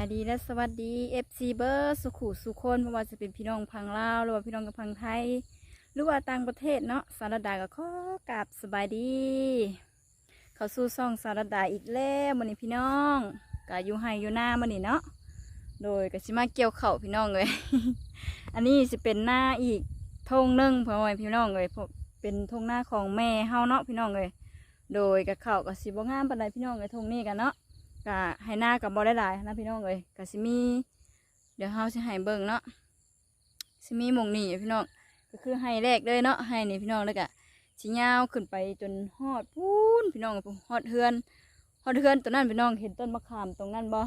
ายดีและสวัสดี FC เบอร์สุขุสุคนไม่ว่าจะเป็นพี่น้องพังลาวหรือว่าพี่น้องกับพังไทย หรือว่าต่างประเทศเนาะสารดาก็ขอกราบสบายดี เขาสู้ซ่องสารดาอีกแล้วมันนี้พี่น้องกาอยู่ไฮอยู่หน้ามันนี่เนาะโดยกสิมาเกี่ยวเข่าพี่น้องเลย อันนี้จะเป็นหน้าอีกทงนึ่งเพื่อไว้พี่น้องเลยเป็นทงหน้าของแม่เฮาเนาะพี่น้องเลยโดยกับเข่ากับสิบงามปานใดพี่น้องเลยทงนี้กันเนาะ กะให้หน้ากับบอได้หลายนะพี่น้องเลยกะสิมี เดี๋ยวเฮาสิให้เบิ่งเนาะสิมีมงนี่พี่น้องก็คือให้แรกเลยเนาะให้นี่พี่น้องแล้วกะสิยาวขึ้นไปจนฮอดพูนพี่น้องฮอดเฮือนฮอดเฮือนตรงนั้นพี่น้องเห็นต้นมะขามตรงนั้นบ่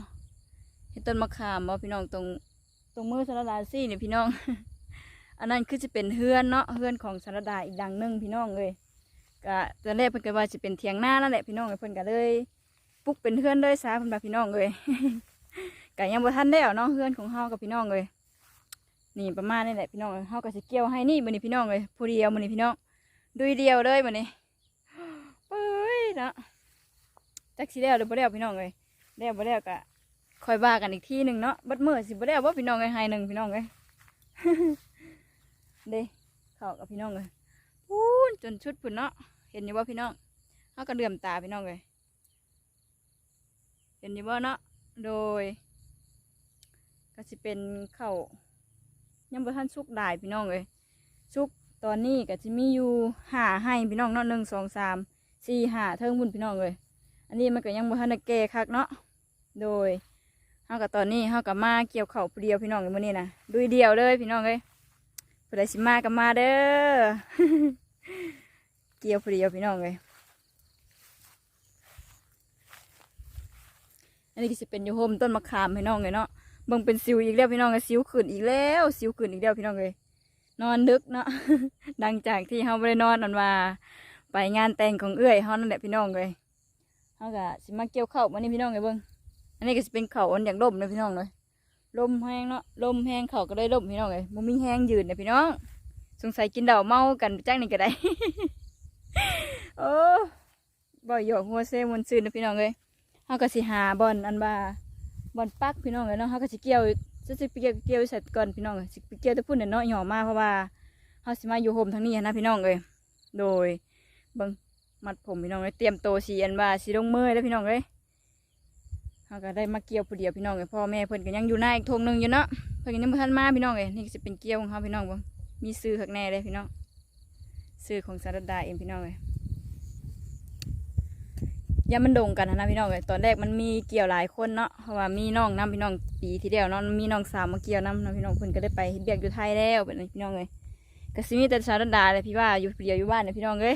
เห็นต้นมะขามบ่พี่น้องตรงตรงมือสารดาซี่นี่พี่น้อง อันนั้นคือจะเป็นเฮือนเนาะเฮือนของสารดาอีกดังนึงพี่น้องเลยกะตอนแรกเพิ่นก็ว่าจะเป็นเถียงหน้านั่นแหละพี่น้องเอ้ยเพิ่นก็เลย ปลุกเป็นเพื่อนเลยซาเพิ่นว่าพี่น้องเลยไก็ยังบ่ทันได้เอาเนาะเพื่อนของเฮากับพี่น้องเลยนี่ประมาณนี้แหละพี่น้องเฮาก็สิเกี่ยวให้นี่มื้อนี้พี่น้องเลยผู้เดียวมื้อนี้พี่น้องดุยเดียวเลยมื้อนี้เอ้ยเนาะจักสิแล้วหรือบ่แล้วพี่น้องเลยแล้วบ่แล้วก็คอยว่ากันอีกที่หนึ่งเนาะบัดเมื้อสิบ่แล้วบ่พี่น้องเลยให้หนึ่งพี่น้องเลยเด้เข้ากับพี่น้องเลยพูนจนชุดพุ่นเนาะเห็นอยู่บ่าพี่น้องเฮาก็เหลื่อมตาพี่น้องเลย เห็นอยู่บ่เนาะโดย ก็สิเป็นข้าวยังบ่ทันสุกได้พี่น้องเลยสุกตอนนี้ก็จะมีอยู่ห้าให้พี่น้องเนาะหนึ่งสองสามสี่ห้าเทิงบุญพี่น้องเลยอันนี้มันก็ยังบ่ทันได้แก่คักเนาะโดยเฮากับตอนนี้เฮากับมาเกี่ยวข้าวเดียวพี่น้องเลยมื้อนี้นะดุยเดียวเลยพี่น้องเลยผู้ใดสิมาก็มาเด้อเกี่ยวเดียวพี่น้องเลย อันนี้ก็จะเป็นโยโฮมต้นมะขามพี่น้องเลยเนาะเบิ่งเป็นสิวอีกแล้วพี่น้องเลยสิวขึ้นอีกแล้วสิวขึ้นอีกแล้วพี่น้องเลยนอนดึกเนาะดังจากที่เฮาบ่ได้นอนนันว่า ไปงานแต่งของเอื้อยเฮานั่นแหละพี่น้องเลยเฮาก็สิมาเกี่ยวข้าวมื้อนี้พี่น้องเลยเบิ่งอันนี้ก็สิเป็นเข้าอันอย่างลมเลยพี่น้องเลยลมแห้งเนาะลมแห้งเข้าก็ได้ลมพี่น้องเลยบ่มีแห้งยืนเลยพี่น้อง สงสัยกินเหล้าเมากันไปจังนี่ก็ได้โอ้บ่หยอกหัวเซมวนซื่นนะพี่น้องเลย เฮาก็สิหาบอนอันว่าบอนปักพี่น้องเลยเนาะเฮาก็สิเกี่ยวจะสิไปเกี่ยวเกี่ยวใส่ก่อนพี่น้องเอ้ยสิเกี่ยวแตะพุ่นเนี่ยเนาะหย่อมาเพราะว่าเฮาสิมาอยู่โฮมทางนี้นะพี่น้องเลยโดยบิ่งมัดผมพี่น้องเลยเตรียมโตสีอันว่าสิลงเมือแล้วพี่น้องเลยเฮาก็ได้มาเกี่ยวผู้เดียวพี่น้องเลยพ่อแม่เพิ่นก็ยังอยู่หน้าอีกทงหนึ่งอยู่เนาะเพิ่นก็ยังบ่ทันมาพี่น้องเลยนี่ก็สิเป็นเกี่ยวของเฮาพี่น้องบ่งมีซื้อข้างในเลยพี่น้องซื้อของสารดาเองพี่น้องเลย ยามันดงกันนะพี่น้องเลยตอนแรกมันมีเกี่ยวหลายคนเนาะเพราะว่ามีน้องน้ำพี่น้องปีที่แล้วเนาะมีน้องสาวมาเกี่ยวน้ำนาะพี่น้องเพิ่นก็ได้ไปเฮ็ดเบียกอยู่ไทยแล้วเป็นพี่น้องเลยก็สิมีแต่ชาวดันดาเลยพี่ว่าอยู่เดียวอยู่บ้านเนี่ยพี่น้องเลย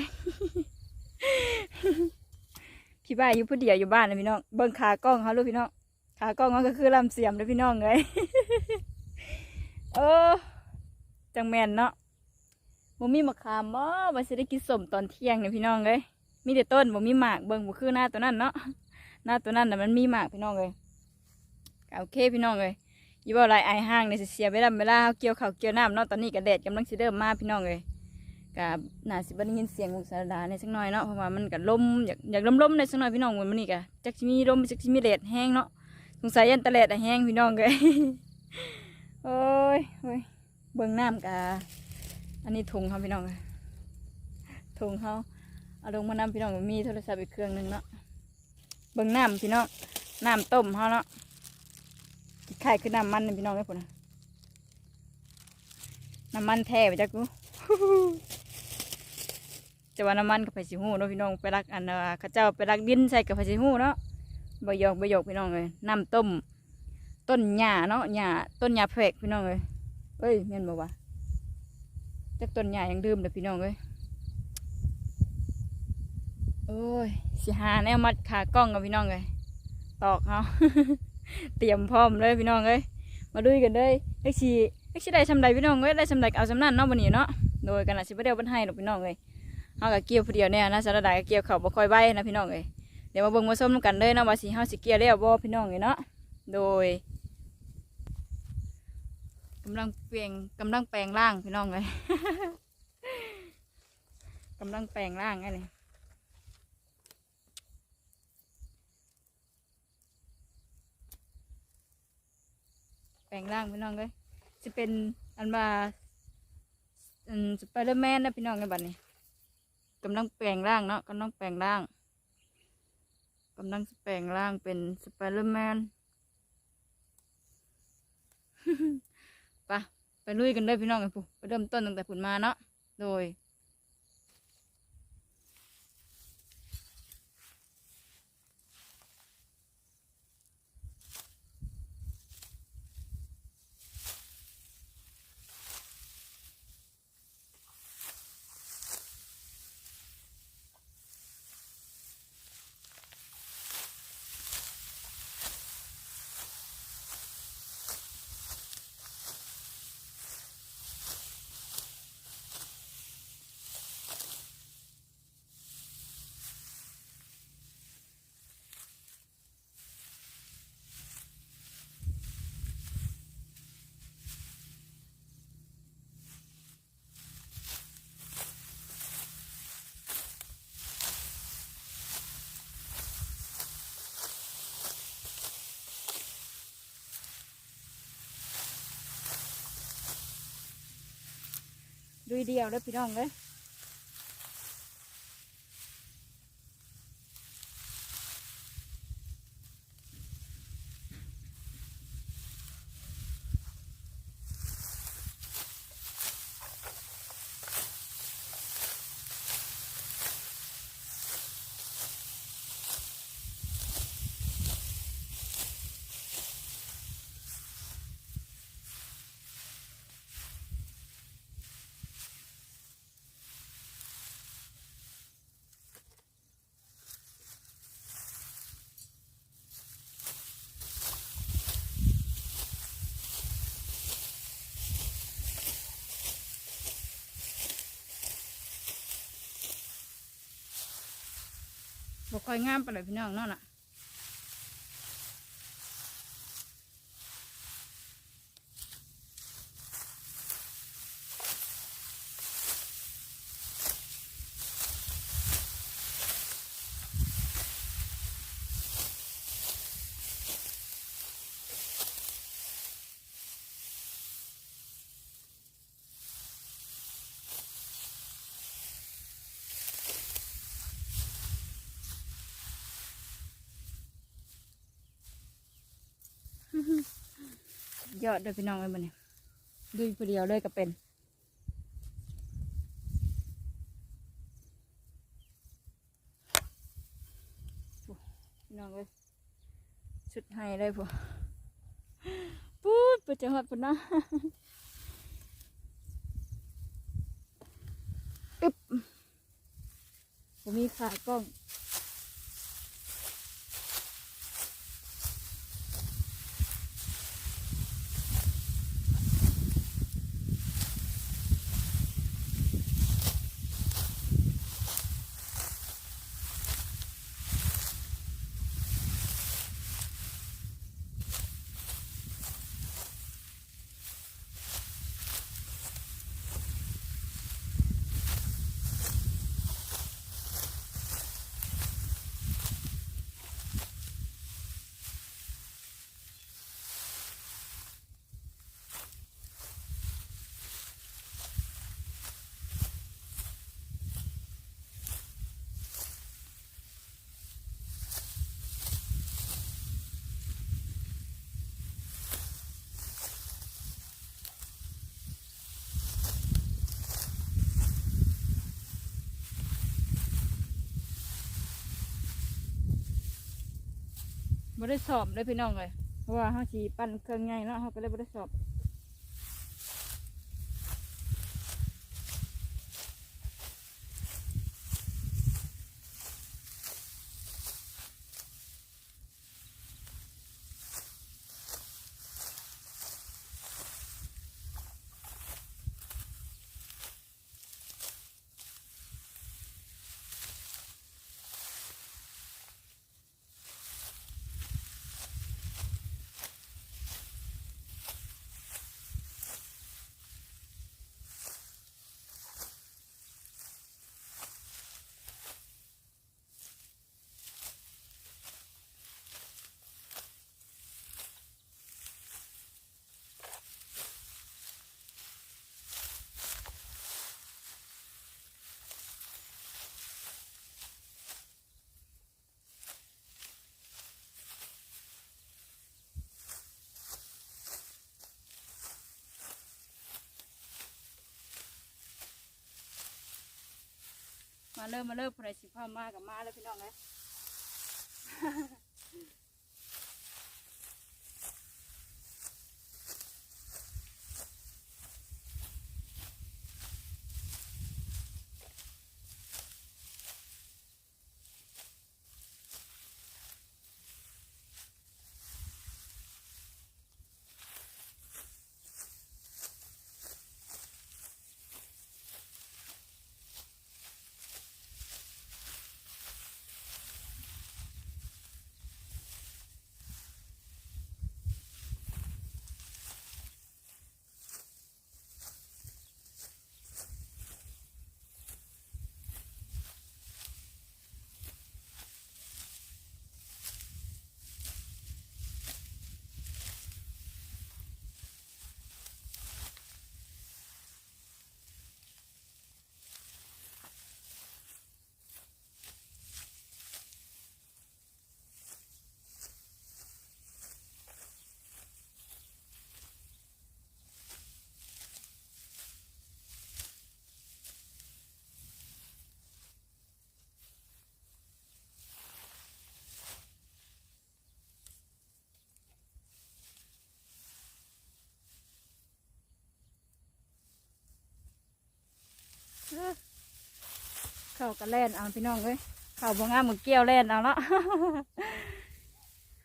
พี่ว่าอยู่ผู้เดียวอยู่บ้านนะพี่น้องเบิ่งขากล้องเขาลูกพี่น้องขากล้องเขาก็คือลำเสียมเลยพี่น้องเลยเออจังแมนเนาะบ่มีมะขามบ่ว่าสิได้กินสมตอนเที่ยงเนี่ยพี่น้องเลย มีแต่ต้นบ่มีหมากเบิ่งบ่คือหน้าตัวนั้นเนาะหน้าตัวนั้นน่ะมันมีหมากพี่น้องเลยโอเคพี่น้องเลยอยี่บ่ไรไอห้างเนี่ยสิเสียเวลาเวลาเฮาเกี่ยวเขาเกี่ยวน้ำเนาะตอนนี้ก็แดดกำลังสิเริ่มมาพี่น้องเลยก็น่าสิบ่ไดยินเสียงของสารดาในสักหน่อยเนาะเพราะว่ามันก็ลมอยากอยากลมๆในสักหน่อยพี่น้องเหมือนี้ก็จักสิมีลมจักสิมีแดดแห้งเนาะสงสัยยันตะแลดแห้งพี่น้องเลยโอ้ยโอ้ยเบิ่งน้ำกะอันนี้ถุงเขาพี่น้องเลยถุงเขา เอาลงมานำพี่น้องมีโทรศัพท์อีกเครื่องหนึ่งเนาะเบิ่งน้ำพี่น้องน้ำต้มเขาเนาะไข่คือน้ำมันพี่น้องไอ้ปุ่นน่ะน้ำมันแท้ไปจักกูจะว่าน้ำมันกับไผสิหูเนาะพี่น้องไปรักอันน่ะเข้าเจ้าไปรักดินใส่กับไผสิหูเนาะใบหยอกใบหยอกพี่น้องเลยน้ำต้ม ต้นหญ้าเนาะหญ้าต้นหญ้าแฝกพี่น้องเลยเอ้ยแม่นบ่วะจักต้นหญ้ายังดื่มเลยพี่น้องเลย โอ้ยสิหาแนวมัดขากล้องกับพี่น้องเลยตอกเขา เตรียมพร้อมเลยพี่น้องเลยมาดูกันเลยเอ็กซีเอ็กซีได้ชำใดพี่น้องเลยได้ชำใดเอาชำนั้นเนาะวันนี้เนาะโดยกันละสิบ่เดียวบันให้หรอกพี่น้องเลยเฮากับเกี่ยวผู้เดียวเนี่ยนะสารดาก็เกี่ยวเขาบ่ค่อยใบนะพี่น้องเลยเดี๋ยวมาเบิ่งมาส้มกันเลยนะว่าสิเฮาสิเกี่ยวแล้วบ่พี่น้องเลยเนาะโดยกำลังเปลี่ยนกำลังแปลงร่างพี่น้องเลยกำลังแปลงร่างไงเลย งร่างพี่น้องเลยจะเป็นอันว่าอืมสไปเดอร์แมนนะพี่น้องในบัดนี้กำลังแปลงร่างเนาะกำลังแปลงร่างกำลังแปลงร่างเป็นสไปเดอร์แมนไปะไปลุยกันเลยพี่น้องกันปุ๊ไปเริ่มต้นตั้งแต่ผุนมาเนาะโดย ดุยเดียวเลยพี่น้องเลย บอกคอยงามไปเลยพี่น้องนั่นน่ะ ยอดเลยพี่น้องเลยมันนี่ดุยผู้เดียวเลยก็เป็นพี่น้องเลยชุดให้เลยพวกปูดไปจะหอดปุ่นนะอึ๊บผมมีขากล้อง บ่ได้สอบเลยพี่น้องเลยเพราะว่าเขาสีปั้นเครื่องไงเนาะเขาก็เลยบ่ได้สอบ มาเริ่มมาเริ่มผู้ใดสิพ่อมากับมาแล้วพี่น้องเล ยเข้ากันแล่นเอาพี่น้องเลยเข้าบ่งงามเหมือนเกี้ยวแล่นเอาละ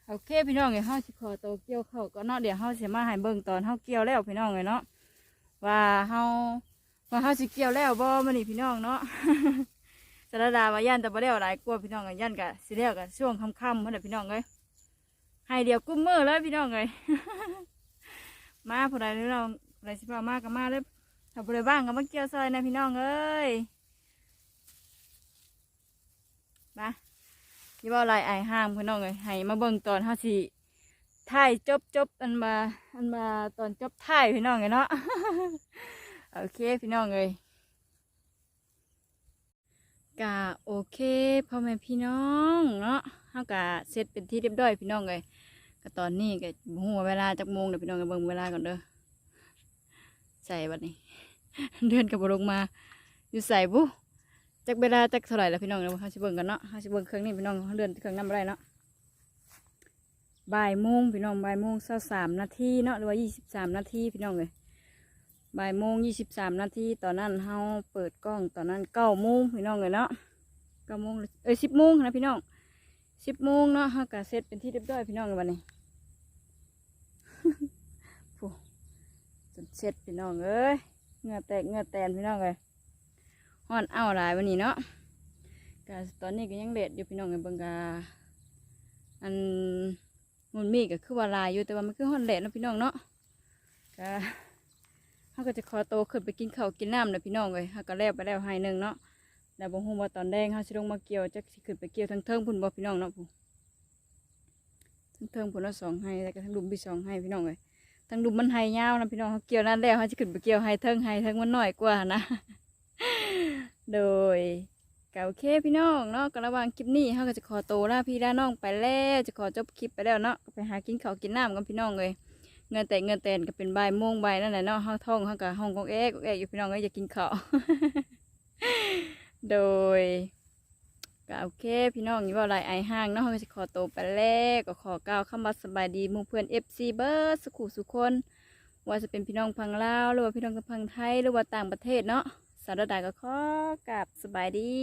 โอเคพี่น้องเดี๋ยเฮาสิขอตัวเกี่ยวเข้าวก็เนาะเดี๋ยวเฮาสิมาให้เบิ่งตอนเฮาเกี่ยวแล้วพี่น้องเลยเนาะว่าเฮาว่าเฮาสิเกี่ยวแล้วบ่มื้อนี้พี่น้องเนาะสารดาว่าย่านแต่บ่แล้วหลายกลัวพี่น้องกันย่านกะสิแล้วกะช่วงค่ำๆเพิ่นน่ะพี่น้องเลยให้เดี๋ยวกุ้มมือเลยพี่น้องเลยมาผู้ใดหรือเราผู้ใดสิพามาก็มาเลยถ้าผู้ใดบ้างก็มาเกี่ยวซอยนะพี่น้องเอ้ย มาอย่าว่าอะไรไอห้ามพี่น้องเลยให้มาเบิ่งตอนเฮาสิถ่ายจบจบอันมาอันมาตอนจบถ่ายพี่น้องเลยเนาะโอเคพี่น้องเลยกะโอเคพ่อแม่พี่น้องเนาะเฮากะเสร็จเป็นที่เรียบร้อยพี่น้องเลยก็ตอนนี้ก็บ่ฮู้ว่าเวลาจักโมงเดี๋ยวพี่น้องก็เบิ่งเวลาก่อนเด้อใส่บัดนี้ เดือนกับบลงมา อยู่ใส่บุ จักเวลาจักเท่าไหร่แล้วพี่น้องเดี๋ยวเฮาสิเบิ่งกันเนาะเฮาสิเบิ่งเครื่องนี้พี่น้องเฮาเลื่อนเครื่องน้ำได้เนาะบ่ายโมงพี่น้องบ่ายโมงเศร้าสามนาทีเนาะหรือว่ายี่สิบสามนาทีพี่น้องเลยบ่ายโมงยี่สิบสามนาทีตอนนั้นเฮาเปิดกล้องตอนนั้นเก้าโมงพี่น้องเลยเนาะเก้าโมงเอ้ยสิบโมงนะพี่น้องสิบโมงเนาะเฮากะเสร็จเป็นที่เรียบร้อยพี่น้องเลยวันนี้โอ้จนเสร็จพี่น้องเอ้ยเงือแตกเงือแตนพี่น้องเลย ฮ้อนเอาหลายวันนี้เนาะกะตอนนี้ก็ยังเด็ดอยู่พี่น้องเลยเบิ่งกะอันมันมีก็คือว่าลายอยู่แต่ว่ามันคือฮ้อนแดดนะพี่น้องเนาะกะเขาก็จะขอโตขึ้นไปกินข้าวกินน้ำนะพี่น้องเลยเขาก็แล้วไปแล้วให้หนึ่งเนาะแล้วบ่ฮู้ว่าตอนแดงเขาสิลงมาเกี่ยวจักสิขึ้นไปเกี่ยวทั้งเทิงพุ่นบ่พี่น้องเนาะพุ่นทั้งเทิงพุ่นละสองให้แล้วก็ทั้งดุมพี่สองให้พี่น้องเลยทั้งดุมมันให้ยาวนะพี่น้องเขาเกี่ยวนั่นแล้วเขาจะขึ้นไปเกี่ยวให้เทิงให้เทิงมันหน้อยกว่านะ โดยก็โอเคพี่น้องเนาะก็ระหว่างคลิปนี้เขาก็จะขอโตวลาพี่ลาน้องไปแล้วจะขอจบคลิปไปแล้วเนาะไปหากินข้าวกินน้ำกันพี่น้องเลยเงินแต่เงินแต่นก็เป็นใบายโมงใบนั่นแหละเนาะห้องท่องห้องกับห้องกองเอ๊กเอ๊กอยู่พี่น้องก็อยากกินข้าวโดยก็โอเคพี่น้องอยู่ว่าไรไอห้างเนาะเขาก็จะขอโตไปแล้วก็ขอกล่าวคำว่าสบายดีมู่เพื่อนเอฟซีเบิร์ดสุขุสุคน ว่าจะเป็นพี่น้องพังลาวหรือว่าพี่น้องพังไทยหรือว่าต่างประเทศเนาะ สารดาก็ขอกลับสบายดี